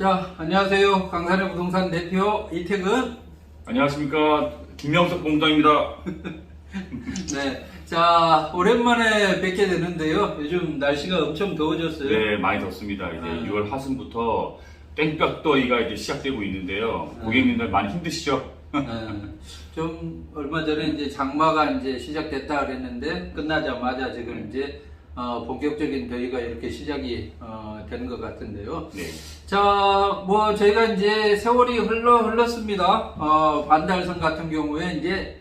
자, 안녕하세요. 강산의 부동산 대표 이태근. 안녕하십니까 김명석 공장입니다. 네. 자, 오랜만에 뵙게 되는데요. 요즘 날씨가 엄청 더워졌어요. 네 많이 덥습니다. 이제 아. 6월 하순부터 땡볕더위가 이제 시작되고 있는데요. 네. 고객님들 많이 힘드시죠? 네. 좀 얼마 전에 이제 장마가 이제 시작됐다 그랬는데 끝나자마자 지금 이제 어, 본격적인 더위가 이렇게 시작이 어, 되는 것 같은데요. 네. 자, 뭐 저희가 이제 세월이 흘러 흘렀습니다. 어, 반달선 같은 경우에 이제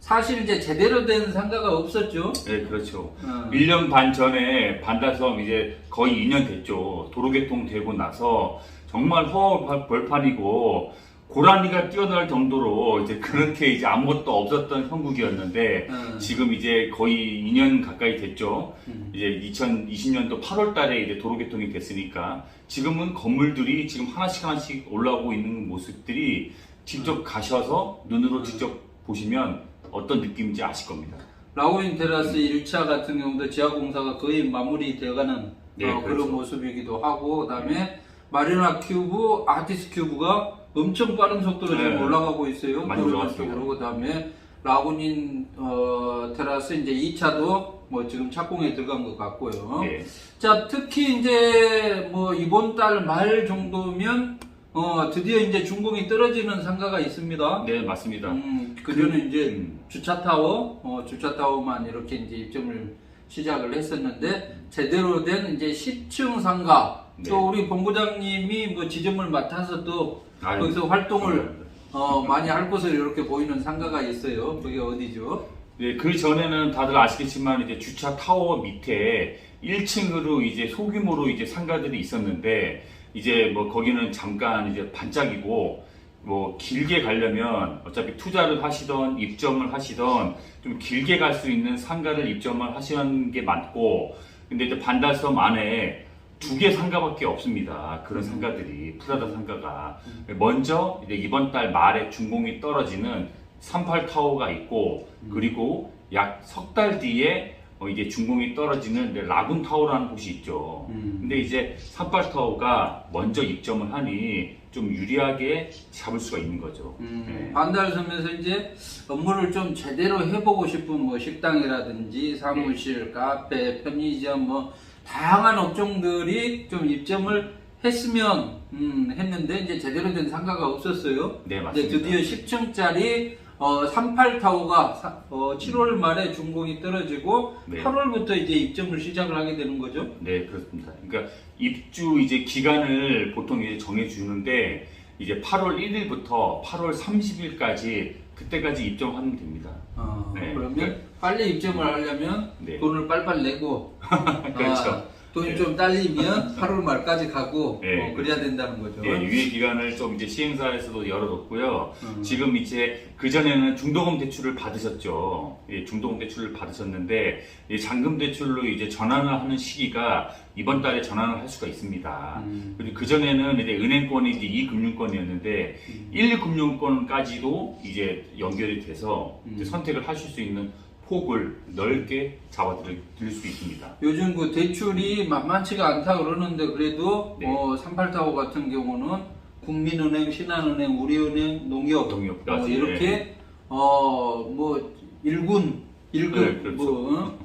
사실 이제 제대로 된 상가가 없었죠. 네 그렇죠. 어. 1년 반 전에 반달섬 이제 거의 2년 됐죠. 도로개통 되고 나서 정말 허허 벌판이고 고라니가 뛰어날 정도로 이제 그렇게 이제 아무것도 없었던 형국이었는데 음. 지금 이제 거의 2년 가까이 됐죠. 음. 이제 2020년도 8월 달에 이제 도로 개통이 됐으니까 지금은 건물들이 지금 하나씩 하나씩 올라오고 있는 모습들이 직접 가셔서 눈으로 직접 보시면 어떤 느낌인지 아실 겁니다. 라고인 테라스 1차 같은 경우도 지하 공사가 거의 마무리 되어가는 네, 어, 그렇죠. 그런 모습이기도 하고 그다음에 마리나 큐브, 아티스 큐브가 엄청 빠른 속도로 지금 네. 올라가고 있어요. 많이 도로변 올라갔습니다. 쪽으로 그다음에 라고닌 어, 테라스 이제 2차도 뭐 지금 착공에 들어간 것 같고요. 네. 자, 특히 이제 뭐 이번 달 말 정도면 어, 드디어 이제 준공이 떨어지는 상가가 있습니다. 네, 맞습니다. 음, 그전에 이제 음. 주차 타워, 어, 주차 타워만 이렇게 이제 입점을 시작을 했었는데 제대로 된 이제 10층 상가. 네. 또 우리 본부장님이 뭐 지점을 맡아서 또 아유, 거기서 활동을. 어, 많이 할 것으로 이렇게 보이는 상가가 있어요. 그게 어디죠? 네, 그 전에는 다들 아시겠지만 이제 주차 타워 밑에 1층으로 이제 소규모로 이제 상가들이 있었는데 이제 뭐 거기는 잠깐 이제 반짝이고 뭐 길게 가려면 어차피 투자를 하시던 입점을 하시던 좀 길게 갈 수 있는 상가를 입점을 하시는 게 맞고 근데 이제 반달섬 안에 두 개 상가밖에 없습니다. 그런 상가들이 프라다 상가가 먼저 이제 이번 달 말에 준공이 떨어지는 38 타워가 있고 그리고 약 석 달 뒤에 어, 이제 준공이 떨어지는 이제 라군 타워라는 곳이 있죠. 음. 근데 이제 38 타워가 먼저 입점을 하니 좀 유리하게 잡을 수가 있는 거죠. 음, 네. 반달섬에서 이제 업무를 좀 제대로 해보고 싶은 뭐 식당이라든지 사무실, 카페, 편의점 뭐 다양한 업종들이 좀 입점을 했으면 음, 했는데 이제 제대로 된 상가가 없었어요. 네, 맞습니다. 드디어 10층짜리 어, 38타워가 어, 7월 말에 준공이 떨어지고 네. 8월부터 이제 입점을 시작을 하게 되는 거죠. 네, 그렇습니다. 그러니까 입주 이제 기간을 보통 이제 정해 주는데 이제 8월 1일부터 8월 30일까지 그때까지 입점하면 됩니다. 어, 네. 그러면 빨리 입점을 하려면 네. 돈을 빨빨 내고 그렇죠. 아, 돈이 네. 좀 딸리면 8월 말까지 가고 네. 어, 그래야 된다는 거죠. 예, 유예 기간을 좀 이제 시행사에서도 열어뒀고요. 음. 지금 이제 그 전에는 중도금 대출을 받으셨죠. 예, 중도금 대출을 받으셨는데 이 잔금 대출로 이제 전환을 하는 시기가 이번 달에 전환을 할 수가 있습니다. 음. 그리고 그 전에는 이제 은행권이 이제 2금융권이었는데 음. 1금융권까지도 이제 연결이 돼서 이제 음. 선택을 하실 수 있는 폭을 넓게 잡아드릴 수 있습니다. 요즘 그 대출이 만만치가 않다 그러는데 그래도 네. 어, 38타워 같은 경우는 국민은행, 신한은행, 우리은행, 농협 농협까지, 어, 이렇게 어뭐 일군 일급 네, 그렇죠. 뭐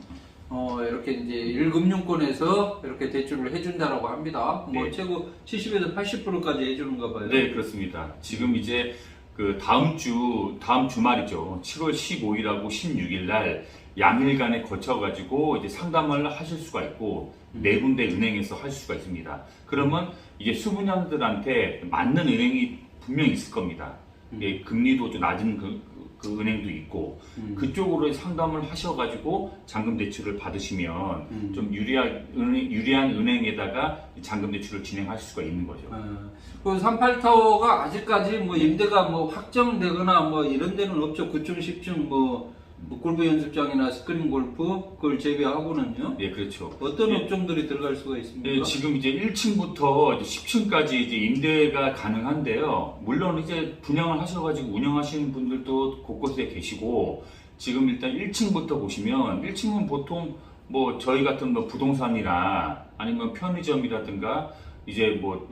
어, 이렇게 이제 일금융권에서 이렇게 대출을 해준다라고 합니다. 뭐 네. 최고 70에서 80%까지 해주는가 봐요. 네, 그렇습니다. 지금 이제 그 다음 주, 다음 주말이죠. 7월 15일하고 16일 날 양일간에 거쳐가지고 이제 상담을 하실 수가 있고 네 군데 은행에서 하실 수가 있습니다. 그러면 이제 수분양들한테 맞는 은행이 분명히 있을 겁니다. 예, 금리도 좀 낮은 그, 그- 그 은행도 있고 음. 그쪽으로 상담을 하셔가지고 잔금 대출을 받으시면 음. 좀 유리한 은행, 유리한 은행에다가 잔금 대출을 진행할 수가 있는 거죠. 어, 그 38타워가 아직까지 뭐 임대가 뭐 확정되거나 뭐 이런 데는 없죠. 9층, 10층 뭐, 뭐 골프 연습장이나 스크린 골프 그걸 제외하고는요. 예, 그렇죠. 어떤 예. 업종들이 들어갈 수가 있습니까? 네, 지금 이제 1층부터 10층까지 이제 임대가 가능한데요. 물론 이제 분양을 하셔가지고 운영하시는 분들도 곳곳에 계시고 지금 일단 1층부터 보시면 1층은 보통 뭐 저희 같은 뭐 부동산이나 아니면 편의점이라든가 이제 뭐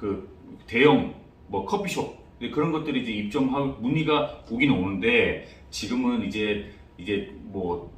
그 대형 뭐 커피숍 네, 그런 것들이 이제 입점하고 문의가 오긴 오는데 지금은 이제 이제 뭐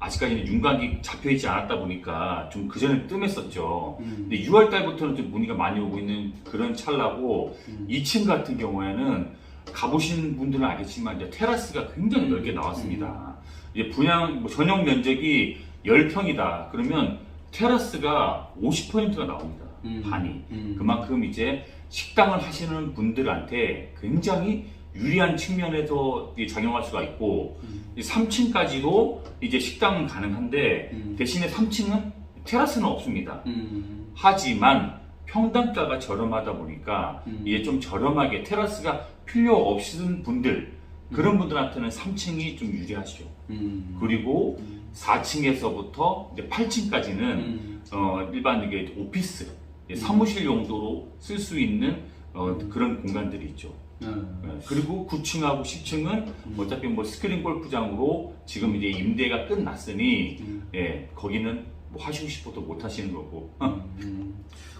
아직까지는 윤곽이 잡혀 있지 않았다 보니까 좀 그 전에 뜸했었죠. 음. 근데 6월 달부터는 좀 문의가 많이 오고 있는 그런 찰나고 음. 2층 같은 경우에는 가보신 분들은 알겠지만 이제 테라스가 굉장히 넓게 나왔습니다. 이제 분양 뭐 전용 면적이 10평이다. 그러면 테라스가 50%가 나옵니다. 음. 반이. 음. 그만큼 이제 식당을 하시는 분들한테 굉장히 유리한 측면에서 이제 작용할 수가 있고 음. 3층까지도 이제 식당은 가능한데 음. 대신에 3층은 테라스는 없습니다. 음. 하지만 평당가가 저렴하다 보니까 음. 이게 좀 저렴하게 테라스가 필요 없으신 분들 그런 분들한테는 3층이 좀 유리하시죠. 음. 그리고 음. 4층에서부터 이제 8층까지는 음. 어, 일반 이게 오피스 이제 사무실 용도로 쓸 수 있는 어, 그런 공간들이 있죠. 음. 네, 그리고 9층하고 10층은 어차피 뭐 스크린 골프장으로 지금 이제 임대가 끝났으니 음. 예, 거기는 뭐 하시고 싶어도 못 하시는 거고. 음.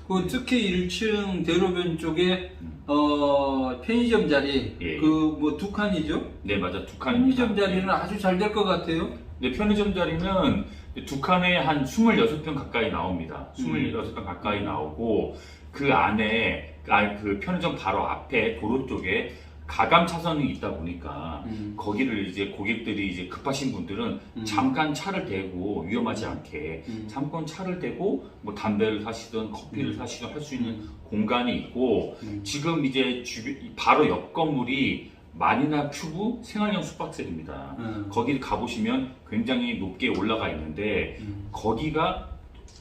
그 특히 1층 대로변 쪽에 어 편의점 자리 예. 그뭐 두 칸이죠? 네, 맞아. 두 칸입니다. 편의점 자리는 아주 잘 될 것 같아요. 네, 편의점 자리는 두 칸에 한 26평 가까이 나옵니다. 음. 26평 가까이 나오고 그 안에 아, 그 편의점 바로 앞에 도로 쪽에 가감 차선이 있다 보니까 음. 거기를 이제 고객들이 이제 급하신 분들은 음. 잠깐 차를 대고 위험하지 않게 음. 잠깐 차를 대고 뭐 담배를 사시든 커피를 음. 사시든 할 수 있는 음. 공간이 있고 음. 지금 이제 주변 바로 옆 건물이 마니나 큐브 생활형 숙박셀입니다. 음. 거기 가보시면 굉장히 높게 올라가 있는데 음. 거기가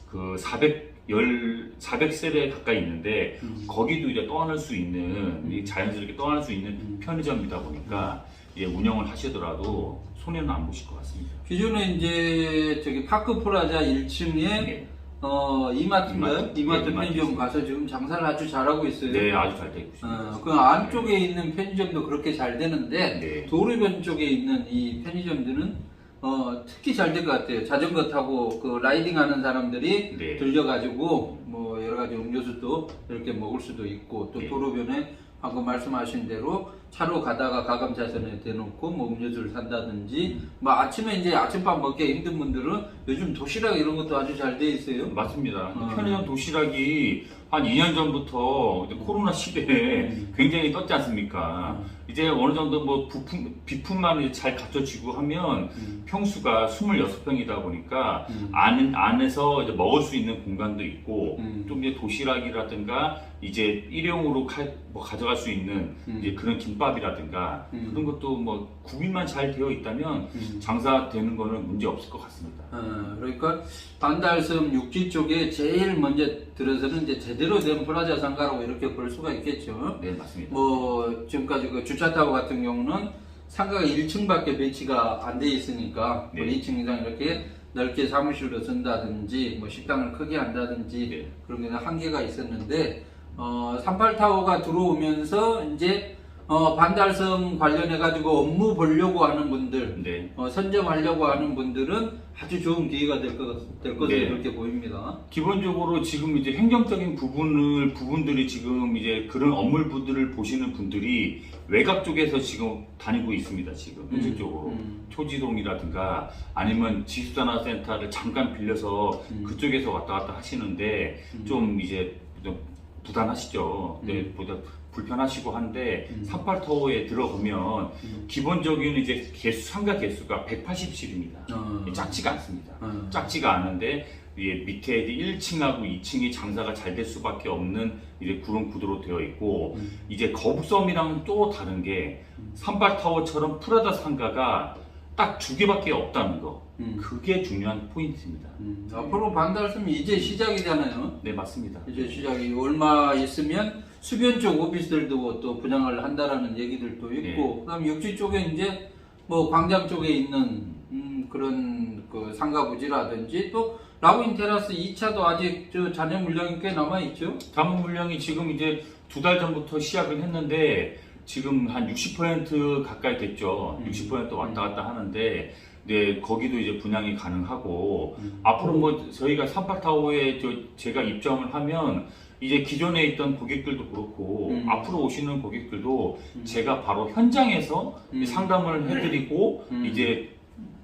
그 400, 열 400세대 가까이 있는데 음. 거기도 이제 떠안을 수 있는 이 자연스럽게 떠안을 수 있는 음. 편의점이다 보니까 이제 운영을 하시더라도 손해는 안 보실 것 같습니다. 기존에 이제 저기 파크 프라자 1층에 네, 어 이마트인가요? 이마트. 이마트 네, 편의점 이마트. 가서 지금 장사를 아주 잘하고 있어요. 네 아주 잘 되고 있습니다. 어, 그 안쪽에 있는 편의점도 그렇게 잘 되는데 네. 도로변 쪽에 있는 이 편의점들은 어, 특히 잘 될 것 같아요. 자전거 타고 그 라이딩 하는 사람들이 네. 들려가지고 뭐 여러 가지 음료수도 이렇게 먹을 수도 있고 또 네. 도로변에 방금 말씀하신 대로 차로 가다가 가감 차선에 대놓고 뭐 음료수를 산다든지 뭐 아침에 이제 아침밥 먹기 힘든 분들은 요즘 도시락 이런 것도 아주 잘 돼 있어요. 맞습니다. 어. 편의점 도시락이 한 2년 전부터 코로나 시대에 음. 굉장히 떴지 않습니까? 음. 이제 어느 정도 뭐 부품, 비품만 이제 잘 갖춰지고 하면 음. 평수가 26평이다 보니까 음. 안, 안에서 이제 먹을 수 있는 공간도 있고 음. 좀 이제 도시락이라든가 이제 일용으로 가, 뭐 가져갈 수 있는 음. 이제 그런 김밥이라든가 음. 그런 것도 뭐 구비만 잘 되어 있다면 음. 장사되는 거는 문제 없을 것 같습니다. 어, 그러니까 반달섬 육지 쪽에 제일 먼저 들어서는 이제 제대로 된 플라자 상가라고 이렇게 볼 수가 있겠죠. 네, 맞습니다. 뭐 지금까지 그 주차타워 같은 경우는 상가가 1층밖에 배치가 안 돼 있으니까 뭐 네. 2층 이상 이렇게 넓게 사무실로 쓴다든지 뭐 식당을 크게 한다든지 네. 그런 게 한계가 있었는데 어, 38타워가 들어오면서 이제 어, 반달섬 관련해 가지고 업무 보려고 하는 분들 네. 어, 선점하려고 하는 분들은 아주 좋은 기회가 될 것, 될 것으로 네. 이렇게 보입니다. 기본적으로 지금 이제 행정적인 부분을 부분들이 지금 이제 그런 업무들을 보시는 분들이 외곽 쪽에서 지금 다니고 있습니다. 지금 현실적으로 음. 초지동이라든가 아니면 지수산업센터를 잠깐 빌려서 음. 그쪽에서 왔다 갔다 하시는데 음. 좀 이제 좀 부담하시죠. 네, 음. 보다 불편하시고 한데 음. 38타워에 들어가면 음. 기본적인 이제 개수 상가 개수가 180실입니다. 어. 작지가 않습니다. 어. 작지가 않은데 예, 밑에 이제 1층하고 2층이 장사가 잘 될 수밖에 없는 이제 그런 구도로 되어 있고 음. 이제 거북섬이랑은 또 다른 게 음. 삼발타워처럼 프라다 상가가 딱 두 개밖에 없다는 거 음. 그게 중요한 포인트입니다. 음. 앞으로 반달섬이 이제 시작이잖아요. 네 맞습니다. 이제 시작이 얼마 있으면 수변 쪽 오피스들도 또 분양을 한다라는 얘기들도 네. 있고 그다음 육지 쪽에 이제 뭐 광장 쪽에 있는 음, 그런 그 상가 부지라든지 또 라우인 테라스 2차도 아직 저 잔여 물량이 꽤 남아 있죠. 담은 물량이 지금 이제 두 달 전부터 시작을 했는데 지금 한 60% 가까이 됐죠. 음. 60% 왔다 갔다 하는데 네 거기도 이제 분양이 가능하고 음. 앞으로 뭐 저희가 삼팔타워에 저 제가 입점을 하면 이제 기존에 있던 고객들도 그렇고 음. 앞으로 오시는 고객들도 음. 제가 바로 현장에서 음. 상담을 해드리고 음. 이제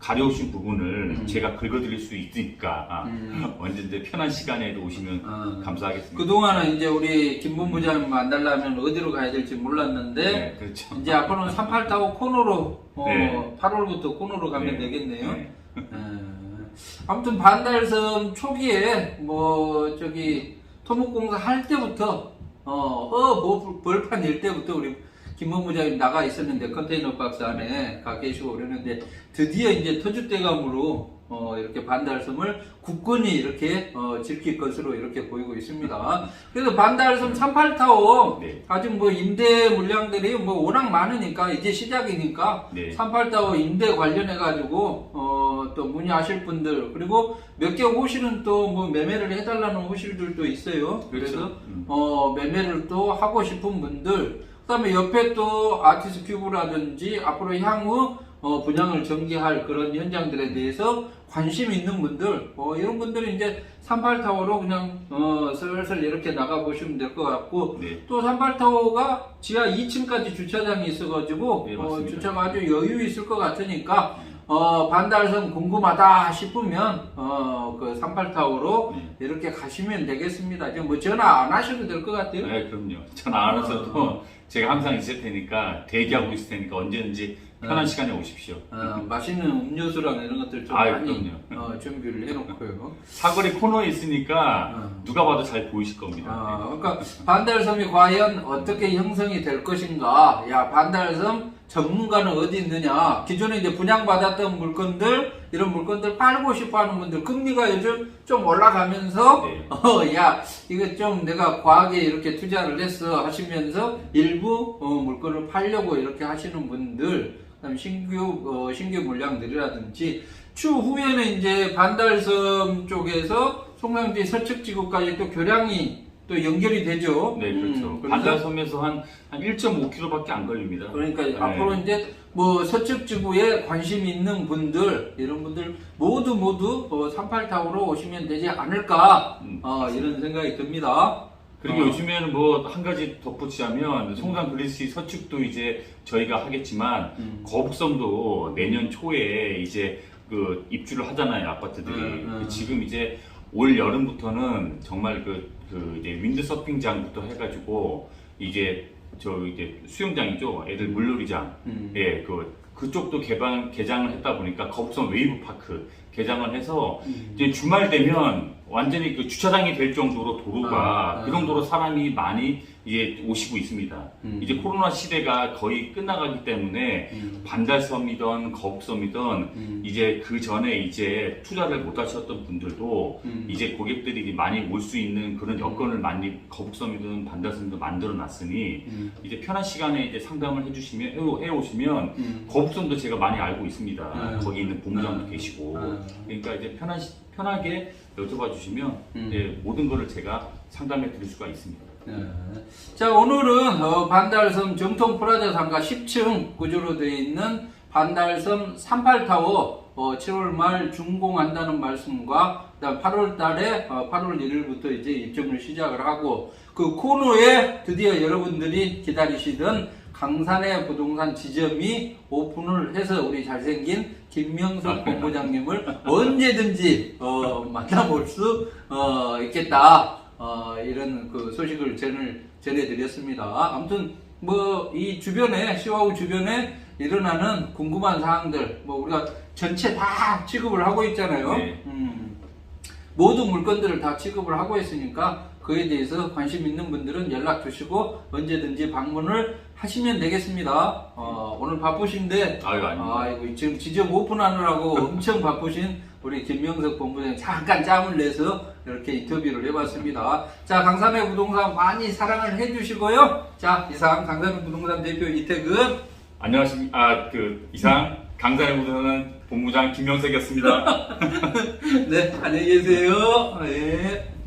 가려우신 부분을 음. 제가 긁어드릴 수 있으니까 아, 음. 언제든지 편한 시간에도 오시면 어. 감사하겠습니다. 그동안은 이제 우리 김본 부장님 만나려면 어디로 가야 될지 몰랐는데 네, 그렇죠. 이제 앞으로는 38 타고 코너로 어, 네. 8월부터 코너로 가면 네. 되겠네요. 네. 에, 아무튼 반달섬 초기에 뭐 저기 토목공사 할 때부터 어, 어 뭐, 벌판 일 때부터 우리 김본부장님 나가 있었는데 컨테이너 박스 안에 가 계시고 그러는데 드디어 이제 터줏대감으로 어, 이렇게 반달섬을 굳건히 이렇게 어, 지킬 것으로 이렇게 보이고 있습니다. 그래서 반달섬 38타워 네. 아직 뭐 임대 물량들이 뭐 워낙 많으니까 이제 시작이니까 네. 38타워 임대 관련해 가지고 어 또 문의하실 분들 그리고 몇 개 호실은 또 뭐 매매를 해달라는 호실들도 있어요. 그래서 그렇죠. 음. 어 매매를 또 하고 싶은 분들 그 다음에 옆에 또 아티스 큐브라든지 앞으로 향후 어, 분양을 전개할 그런 현장들에 대해서 관심 있는 분들 어, 이런 분들은 이제 38타워로 그냥 어, 슬슬 이렇게 나가 보시면 될 것 같고 네. 또 38타워가 지하 2층까지 주차장이 있어가지고 네, 어. 주차가 아주 여유 있을 것 같으니까 어, 반달섬 궁금하다 싶으면 어, 그 38타워로 네. 이렇게 가시면 되겠습니다. 지금 뭐 전화 안 하셔도 될 것 같아요. 네, 그럼요. 전화 안 하셔도 제가 항상 있을 테니까 대기하고 있을 테니까 언제든지 편한 네. 시간에 오십시오. 어, 맛있는 음료수랑 이런 것들 좀 아유, 많이. 어, 준비를 해놓고요. 사거리 코너에 있으니까 어. 누가 봐도 잘 보이실 겁니다. 아, 그러니까 반달섬이 과연 어떻게 형성이 될 것인가? 야, 반달섬 전문가는 어디 있느냐? 기존에 이제 분양받았던 물건들, 이런 물건들 팔고 싶어 하는 분들, 금리가 요즘 좀 올라가면서, 네. 어, 야, 이거 좀 내가 과하게 이렇게 투자를 했어 하시면서 일부 어, 물건을 팔려고 이렇게 하시는 분들, 그다음 신규 어, 신규 물량들이라든지 추후 에는 이제 반달섬 쪽에서 송량지 서측지구까지 또 교량이 또 연결이 되죠. 네, 그렇죠. 음, 그래서 반달섬에서 한, 한 1.5km밖에 안 걸립니다. 그러니까 네. 앞으로 이제 뭐 서측 지구에 관심 있는 분들 이런 분들 모두 모두 어, 38타워로 오시면 되지 않을까 음. 어, 이런 생각이 듭니다. 그리고 어. 요즘에는 뭐 한 가지 덧붙이자면 송산 그리시 서축도 이제 저희가 하겠지만 음. 거북섬도 내년 초에 이제 그 입주를 하잖아요 아파트들이 음, 음. 그 지금 이제 올 여름부터는 정말 그, 그 이제 윈드 서핑장부터 해가지고 이제 저 이제 수영장이죠 애들 물놀이장 음. 예 그 그쪽도 개방 개장을 했다 보니까 거북섬 웨이브 파크 개장을 해서 음. 이제 주말 되면 완전히 그 주차장이 될 정도로 도로가 아, 아. 그 정도로 사람이 많이 이제 오시고 있습니다. 음. 이제 코로나 시대가 거의 끝나가기 때문에 음. 반달섬이든 거북섬이든 음. 이제 그 전에 이제 투자를 못 하셨던 분들도 음. 이제 고객들이 많이 올 수 있는 그런 여건을 많이 거북섬이든 반달섬이든 만들어 놨으니 음. 이제 편한 시간에 이제 상담을 해주시면 해, 해 오시면 음. 거북섬도 제가 많이 알고 있습니다. 음. 거기 있는 본부장도 음. 계시고 음. 그러니까 이제 편한 시- 편하게 여쭤봐 주시면 음. 모든 거를 제가 상담해 드릴 수가 있습니다. 네. 자 오늘은 어, 반달섬 정통 프라자 상가 10층 구조로 되어 있는 반달섬 38타워 어, 7월 말 준공한다는 말씀과 그다음 8월 달에 어, 8월 1일부터 이제 입점을 시작을 하고 그 코너에 드디어 여러분들이 기다리시던 강산의 부동산 지점이 오픈을 해서 우리 잘생긴 김명석 본부장님을 언제든지 어, 만나볼 수 어, 있겠다. 어, 이런 그 소식을 전을 전해드렸습니다. 아무튼 뭐 이 주변에 시와우 주변에 일어나는 궁금한 사항들 뭐 우리가 전체 다 취급을 하고 있잖아요. 네. 음, 모든 물건들을 다 취급을 하고 있으니까 그에 대해서 관심 있는 분들은 연락 주시고 언제든지 방문을 하시면 되겠습니다. 어, 오늘 바쁘신데 아유 아닙니다. 아이고 지금 지점 오픈하느라고 엄청 바쁘신 우리 김명석 본부장님 잠깐 짬을 내서 이렇게 인터뷰를 해봤습니다. 자 강삼의 부동산 많이 사랑을 해주시고요. 자 이상 강삼의 부동산 대표 이태근 안녕하십니까. 아, 그 이상 강산의 부동산 본부장 김명석이었습니다. 네 안녕히 계세요. 네.